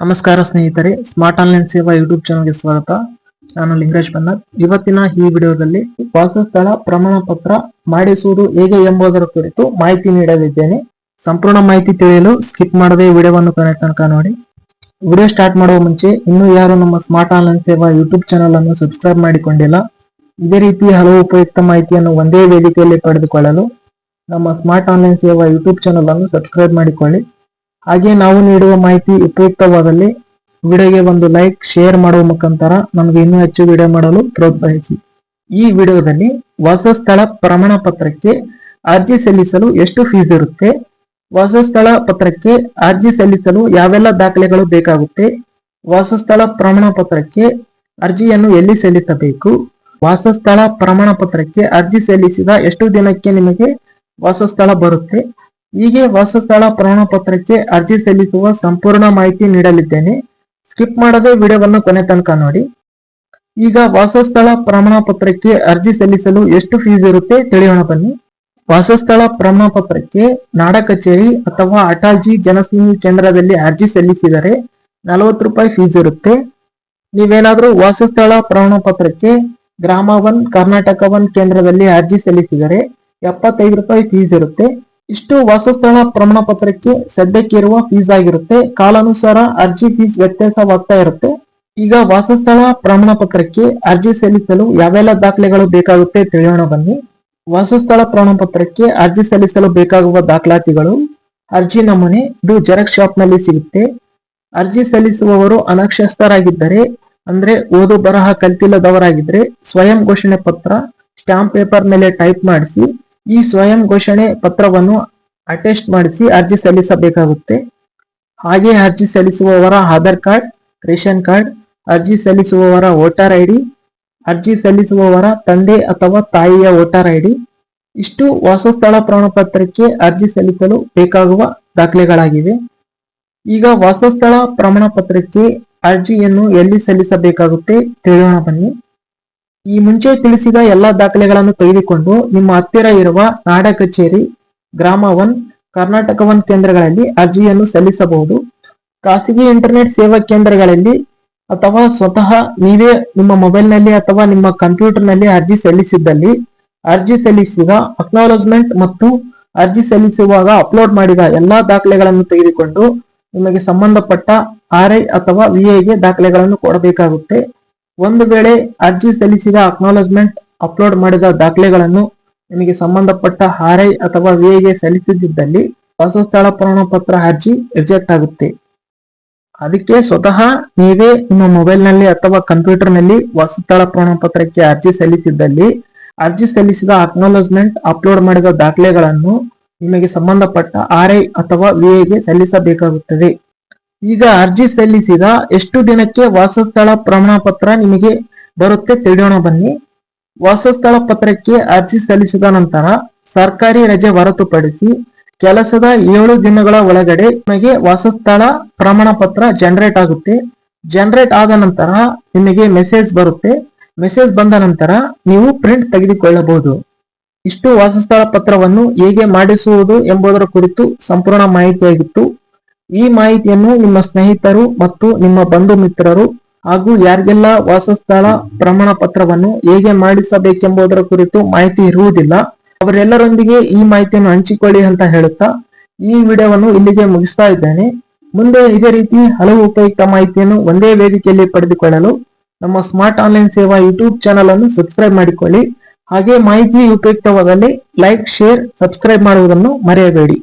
ನಮಸ್ಕಾರ ಸ್ನೇಹಿತರೆ smart online Seva YouTube ಚಾನಲ್ಗೆ ಸ್ವಾಗತ. ನಾನು ಲಿಂಗರಾಜ್ ಬನ್ನರ್ ಇವತ್ತಿನ ಈ ವಿಡಿಯೋದಲ್ಲಿ ವಾಸಸ್ಥಳ ಪ್ರಮಾಣ ಪತ್ರ ಮಾಡಿಸುವುದು ಹೇಗೆ ಎಂಬುದರ ಕುರಿತು ಮಾಹಿತಿ ನೀಡಲಿದ್ದೇನೆ. ಸಂಪೂರ್ಣ ಮಾಹಿತಿ ತಿಳಿಯಲು ಸ್ಕಿಪ್ ಮಾಡದೆ ವಿಡಿಯೋವನ್ನು ಕೊನೆ ತನಕ ನೋಡಿ. ವಿಡಿಯೋ ಸ್ಟಾರ್ಟ್ ಮಾಡುವ ಮುಂಚೆ ಇನ್ನೂ ಯಾರು ನಮ್ಮ smart online Seva YouTube channel ಅನ್ನು ಸಬ್ಸ್ಕ್ರೈಬ್ ಮಾಡಿಕೊಂಡಿಲ್ಲ. ಇದೇ ರೀತಿ ಹಲವು ಉಪಯುಕ್ತ ಮಾಹಿತಿಯನ್ನು ಒಂದೇ ವೇದಿಕೆಯಲ್ಲಿ ಪಡೆದುಕೊಳ್ಳಲು ನಮ್ಮ smart online Seva YouTube channel ಅನ್ನು ಸಬ್ಸ್ಕ್ರೈಬ್ ಮಾಡಿಕೊಳ್ಳಿ. ಹಾಗೆ ನಾವು ನೀಡುವ ಮಾಹಿತಿ ಉಪಯುಕ್ತವಾದಲ್ಲಿ ವಿಡಿಯೋಗೆ ಒಂದು ಲೈಕ್, ಶೇರ್ ಮಾಡುವ ಮುಖಾಂತರ ನಮಗೆ ಇನ್ನೂ ಹೆಚ್ಚು ವಿಡಿಯೋ ಮಾಡಲು ಪ್ರೋತ್ಸಾಹಿಸಿ. ಈ ವಿಡಿಯೋದಲ್ಲಿ ವಾಸಸ್ಥಳ ಪ್ರಮಾಣ ಪತ್ರಕ್ಕೆ ಅರ್ಜಿ ಸಲ್ಲಿಸಲು ಎಷ್ಟು ಫೀಸ್ ಇರುತ್ತೆ, ವಾಸಸ್ಥಳ ಪತ್ರಕ್ಕೆ ಅರ್ಜಿ ಸಲ್ಲಿಸಲು ಯಾವೆಲ್ಲ ದಾಖಲೆಗಳು ಬೇಕಾಗುತ್ತೆ, ವಾಸಸ್ಥಳ ಪ್ರಮಾಣ ಪತ್ರಕ್ಕೆ ಅರ್ಜಿಯನ್ನು ಎಲ್ಲಿ ಸಲ್ಲಿಸಬೇಕು, ವಾಸಸ್ಥಳ ಪ್ರಮಾಣ ಪತ್ರಕ್ಕೆ ಅರ್ಜಿ ಸಲ್ಲಿಸಿದ ಎಷ್ಟು ದಿನಕ್ಕೆ ನಿಮಗೆ ವಾಸಸ್ಥಳ ಬರುತ್ತೆ ಹೀಗೆ ವಾಸಸ್ಥಳ ಪ್ರಮಾಣ ಪತ್ರಕ್ಕೆ ಅರ್ಜಿ ಸಲ್ಲಿಸುವ ಸಂಪೂರ್ಣ ಮಾಹಿತಿ ನೀಡಲಿದ್ದೇನೆ. ಸ್ಕಿಪ್ ಮಾಡದೆ ವಿಡಿಯೋವನ್ನು ಕೊನೆ ತನಕ ನೋಡಿ. ಈಗ ವಾಸಸ್ಥಳ ಪ್ರಮಾಣ ಪತ್ರಕ್ಕೆ ಅರ್ಜಿ ಸಲ್ಲಿಸಲು ಎಷ್ಟು ಫೀಸ್ ಇರುತ್ತೆ ತಿಳಿಯೋಣ ಬನ್ನಿ. ವಾಸಸ್ಥಳ ಪ್ರಮಾಣ ಪತ್ರಕ್ಕೆ ನಾಡ ಕಚೇರಿ ಅಥವಾ ಅಟಾಲ್ಜಿ ಜನಸ್ನೇಹಿ ಕೇಂದ್ರದಲ್ಲಿ ಅರ್ಜಿ ಸಲ್ಲಿಸಿದರೆ ನಲವತ್ತು ರೂಪಾಯಿ ಫೀಸ್ ಇರುತ್ತೆ. ನೀವೇನಾದರೂ ವಾಸಸ್ಥಳ ಪ್ರಮಾಣ ಪತ್ರಕ್ಕೆ ಗ್ರಾಮ ಒನ್, ಕರ್ನಾಟಕ ಒನ್ ಕೇಂದ್ರದಲ್ಲಿ ಅರ್ಜಿ ಸಲ್ಲಿಸಿದರೆ ಎಪ್ಪತ್ತೈದು ರೂಪಾಯಿ ಫೀಸ್ ಇರುತ್ತೆ. ಇಷ್ಟು ವಾಸಸ್ಥಳ ಪ್ರಮಾಣ ಪತ್ರಕ್ಕೆ ಸದ್ಯಕ್ಕೆ ಇರುವ ಫೀಸ್ ಆಗಿರುತ್ತೆ. ಕಾಲಾನುಸಾರ ಅರ್ಜಿ ಫೀಸ್ ವ್ಯತ್ಯಾಸವಾಗ್ತಾ ಇರುತ್ತೆ. ಈಗ ವಾಸಸ್ಥಳ ಪ್ರಮಾಣ ಪತ್ರಕ್ಕೆ ಅರ್ಜಿ ಸಲ್ಲಿಸಲು ಯಾವೆಲ್ಲ ದಾಖಲೆಗಳು ಬೇಕಾಗುತ್ತೆ ತಿಳಿಯೋಣ ಬನ್ನಿ. ವಾಸಸ್ಥಳ ಪ್ರಮಾಣ ಪತ್ರಕ್ಕೆ ಅರ್ಜಿ ಸಲ್ಲಿಸಲು ಬೇಕಾಗುವ ದಾಖಲಾತಿಗಳು, ಅರ್ಜಿ ನಮೂನೆ, ಇದು ಜೆರಾಕ್ಸ್ ಶಾಪ್ನಲ್ಲಿ ಸಿಗುತ್ತೆ. ಅರ್ಜಿ ಸಲ್ಲಿಸುವವರು ಅನಕ್ಷಸ್ಥರಾಗಿದ್ದರೆ ಅಂದ್ರೆ ಓದು ಬರಹ ಕಲ್ತಿಲ್ಲದವರಾಗಿದ್ರೆ ಸ್ವಯಂ ಘೋಷಣೆ ಪತ್ರ ಸ್ಟಾಂಪ್ ಪೇಪರ್ ಮೇಲೆ ಟೈಪ್ ಮಾಡಿಸಿ ಈ ಸ್ವಯಂ ಘೋಷಣೆ ಪತ್ರವನ್ನು ಅಟೆಸ್ಟ್ ಮಾಡಿಸಿ ಅರ್ಜಿ ಸಲ್ಲಿಸಬೇಕಾಗುತ್ತೆ. ಹಾಗೆ ಅರ್ಜಿ ಸಲ್ಲಿಸುವವರ ಆಧಾರ್ ಕಾರ್ಡ್, ರೇಷನ್ ಕಾರ್ಡ್, ಅರ್ಜಿ ಸಲ್ಲಿಸುವವರ ವೋಟರ್ ಐಡಿ, ಅರ್ಜಿ ಸಲ್ಲಿಸುವವರ ತಂದೆ ಅಥವಾ ತಾಯಿಯ ವೋಟರ್ ಐಡಿ, ಇಷ್ಟು ವಾಸಸ್ಥಳ ಪ್ರಮಾಣಪತ್ರಕ್ಕೆ ಅರ್ಜಿ ಸಲ್ಲಿಸಲು ಬೇಕಾಗುವ ದಾಖಲೆಗಳಾಗಿವೆ. ಈಗ ವಾಸಸ್ಥಳ ಪ್ರಮಾಣಪತ್ರಕ್ಕೆ ಅರ್ಜಿಯನ್ನು ಎಲ್ಲಿ ಸಲ್ಲಿಸಬೇಕಾಗುತ್ತೆ ತಿಳಿಯೋಣ ಬನ್ನಿ. ಈ ಮುಂಚೆ ತಿಳಿಸಿದ ಎಲ್ಲಾ ದಾಖಲೆಗಳನ್ನು ತೆಗೆದುಕೊಂಡು ನಿಮ್ಮ ಹತ್ತಿರ ಇರುವ ನಾಡ ಕಚೇರಿ, ಗ್ರಾಮ ಒನ್, ಕರ್ನಾಟಕ ಒನ್ ಕೇಂದ್ರಗಳಲ್ಲಿ ಅರ್ಜಿಯನ್ನು ಸಲ್ಲಿಸಬಹುದು. ಖಾಸಗಿ ಇಂಟರ್ನೆಟ್ ಸೇವಾ ಕೇಂದ್ರಗಳಲ್ಲಿ ಅಥವಾ ಸ್ವತಃ ನೀವೇ ನಿಮ್ಮ ಮೊಬೈಲ್ನಲ್ಲಿ ಅಥವಾ ನಿಮ್ಮ ಕಂಪ್ಯೂಟರ್ನಲ್ಲಿ ಅರ್ಜಿ ಸಲ್ಲಿಸಿದ್ದಲ್ಲಿ ಅರ್ಜಿ ಸಲ್ಲಿಸಿದ ಅಕ್ನಾಲಜ್ಮೆಂಟ್ ಮತ್ತು ಅರ್ಜಿ ಸಲ್ಲಿಸುವಾಗ ಅಪ್ಲೋಡ್ ಮಾಡಿದ ಎಲ್ಲಾ ದಾಖಲೆಗಳನ್ನು ತೆಗೆದುಕೊಂಡು ನಿಮಗೆ ಸಂಬಂಧಪಟ್ಟ ಆರ್ ಐ ಅಥವಾ ವಿಐಗೆ ದಾಖಲೆಗಳನ್ನು ಕೊಡಬೇಕಾಗುತ್ತೆ. ಒಂದು ವೇಳೆ ಅರ್ಜಿ ಸಲ್ಲಿಸಿದ ಅಕ್ನಾಲಜ್ಮೆಂಟ್ ಅಪ್ಲೋಡ್ ಮಾಡಿದ ದಾಖಲೆಗಳನ್ನು ನಿಮಗೆ ಸಂಬಂಧಪಟ್ಟ ಆರ್ ಐ ಅಥವಾ ವಿಎಗೆ ಸಲ್ಲಿಸಿದ್ದಲ್ಲಿ ವಾಸಸ್ಥಳ ಪ್ರಮಾಣ ಪತ್ರ ಅರ್ಜಿ ರಿಜೆಕ್ಟ್ ಆಗುತ್ತೆ. ಅದಕ್ಕೆ ಸ್ವತಃ ನೀವೇ ನಿಮ್ಮ ಮೊಬೈಲ್ನಲ್ಲಿ ಅಥವಾ ಕಂಪ್ಯೂಟರ್ನಲ್ಲಿ ವಾಸಸ್ಥಳ ಪ್ರಮಾಣ ಪತ್ರಕ್ಕೆ ಅರ್ಜಿ ಸಲ್ಲಿಸಿದ್ದಲ್ಲಿ ಅರ್ಜಿ ಸಲ್ಲಿಸಿದ ಅಕ್ನಾಲಜ್ಮೆಂಟ್ ಅಪ್ಲೋಡ್ ಮಾಡಿದ ದಾಖಲೆಗಳನ್ನು ನಿಮಗೆ ಸಂಬಂಧಪಟ್ಟ ಆರ್ ಐ ಅಥವಾ ವಿಎಗೆ ಸಲ್ಲಿಸಬೇಕಾಗುತ್ತದೆ. ಈಗ ಅರ್ಜಿ ಸಲ್ಲಿಸಿದ ಎಷ್ಟು ದಿನಕ್ಕೆ ವಾಸಸ್ಥಳ ಪ್ರಮಾಣ ಪತ್ರ ನಿಮಗೆ ಬರುತ್ತೆ ತಿಳಿಯೋಣ ಬನ್ನಿ. ವಾಸಸ್ಥಳ ಪತ್ರಕ್ಕೆ ಅರ್ಜಿ ಸಲ್ಲಿಸಿದ ನಂತರ ಸರ್ಕಾರಿ ರಜೆ ಹೊರತುಪಡಿಸಿ ಕೆಲಸದ ಏಳು ದಿನಗಳ ಒಳಗಡೆ ನಿಮಗೆ ವಾಸಸ್ಥಳ ಪ್ರಮಾಣ ಪತ್ರ ಜನರೇಟ್ ಆಗುತ್ತೆ. ಜನರೇಟ್ ಆದ ನಂತರ ನಿಮಗೆ ಮೆಸೇಜ್ ಬರುತ್ತೆ. ಮೆಸೇಜ್ ಬಂದ ನಂತರ ನೀವು ಪ್ರಿಂಟ್ ತೆಗೆದುಕೊಳ್ಳಬಹುದು. ಇಷ್ಟು ವಾಸಸ್ಥಳ ಪತ್ರವನ್ನು ಹೇಗೆ ಮಾಡಿಸುವುದು ಎಂಬುದರ ಕುರಿತು ಸಂಪೂರ್ಣ ಮಾಹಿತಿಯಾಗಿತ್ತು. ಈ ಮಾಹಿತಿಯನ್ನು ನಿಮ್ಮ ಸ್ನೇಹಿತರು ಮತ್ತು ನಿಮ್ಮ ಬಂಧು ಮಿತ್ರರು ಹಾಗೂ ಯಾರಿಗೆಲ್ಲ ವಾಸಸ್ಥಳ ಪ್ರಮಾಣ ಪತ್ರವನ್ನು ಹೇಗೆ ಮಾಡಿಸಬೇಕೆಂಬುದರ ಕುರಿತು ಮಾಹಿತಿ ಇರುವುದಿಲ್ಲ, ಅವರೆಲ್ಲರೊಂದಿಗೆ ಈ ಮಾಹಿತಿಯನ್ನು ಹಂಚಿಕೊಳ್ಳಿ ಅಂತ ಹೇಳುತ್ತಾ ಈ ವಿಡಿಯೋವನ್ನು ಇಲ್ಲಿಗೆ ಮುಗಿಸ್ತಾ ಇದ್ದೇನೆ. ಮುಂದೆ ಇದೇ ರೀತಿ ಹಲವು ಉಪಯುಕ್ತ ಮಾಹಿತಿಯನ್ನು ಒಂದೇ ವೇದಿಕೆಯಲ್ಲಿ ಪಡೆದುಕೊಳ್ಳಲು ನಮ್ಮ smart online Seva YouTube channel ಅನ್ನು ಸಬ್ಸ್ಕ್ರೈಬ್ ಮಾಡಿಕೊಳ್ಳಿ. ಹಾಗೆ ಮಾಹಿತಿ ಉಪಯುಕ್ತವಾದಲ್ಲಿ ಲೈಕ್, ಶೇರ್, ಸಬ್ಸ್ಕ್ರೈಬ್ ಮಾಡುವುದನ್ನು ಮರೆಯಬೇಡಿ.